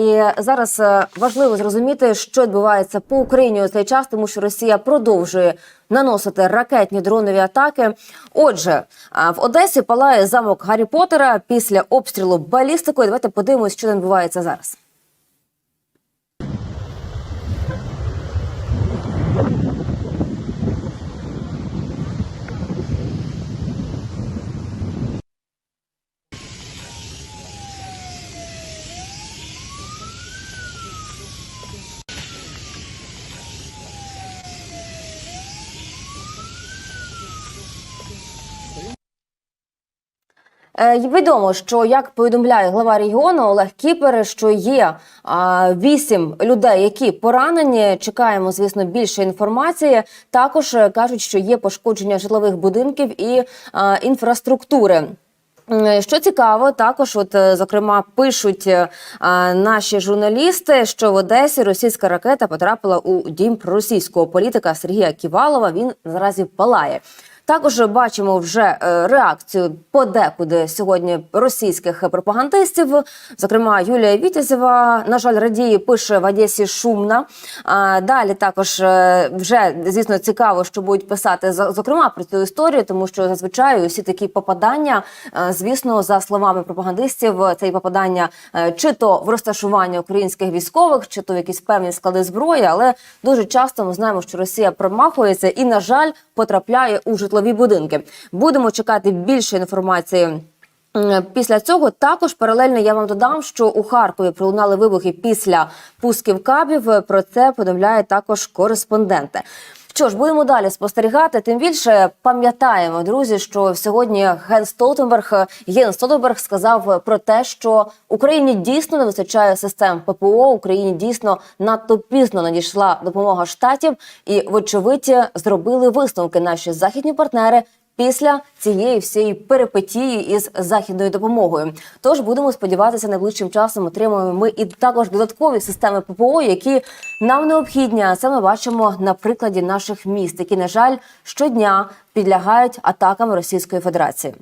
І зараз е, важливо зрозуміти, що відбувається по Україні у цей час, тому що Росія продовжує наносити ракетні дронові атаки. Отже, в Одесі палає замок Гаррі Поттера після обстрілу балістикою. Давайте подивимось, що там відбувається зараз. Відомо, що як повідомляє глава регіону Олег Кіпер, що є вісім людей, які поранені. Чекаємо, звісно, більше інформації. Також е, кажуть, що є пошкодження житлових будинків і інфраструктури. Що цікаво, також, от е, зокрема, пишуть е, наші журналісти, що в Одесі російська ракета потрапила у дім російського політика Сергія Ківалова. Він наразі палає. Також бачимо вже е, реакцію подекуди сьогодні російських пропагандистів. Зокрема, Юлія Вітязєва, на жаль, радіє, пише в Одесі шумно. А далі також вже звісно цікаво, що будуть писати зокрема про цю історію, тому що зазвичай усі такі попадання, е, звісно, за словами пропагандистів, це і попадання е, чи то в розташування українських військових, чи то в якісь певні склади зброї, але дуже часто ми знаємо, що Росія промахується і, на жаль, потрапляє у житлові будинки. Будемо чекати більше інформації. Після цього також паралельно я вам додам, що у Харкові пролунали вибухи після пусків кабів. Про це повідомляють також кореспонденти. Що ж, будемо далі спостерігати. Тим більше пам'ятаємо, друзі, що сьогодні Ген Столтенберг Ген Столтенберг сказав про те, що Україні дійсно не вистачає систем ППО. Україні дійсно надто пізно надійшла допомога штатів, і вочевидь зробили висновки наші західні партнери після цієї всієї перипетії із західною допомогою. Тож будемо сподіватися, найближчим часом отримаємо ми і також додаткові системи ППО, які нам необхідні. А це ми бачимо на прикладі наших міст, які на жаль щодня підлягають атакам Російської Федерації.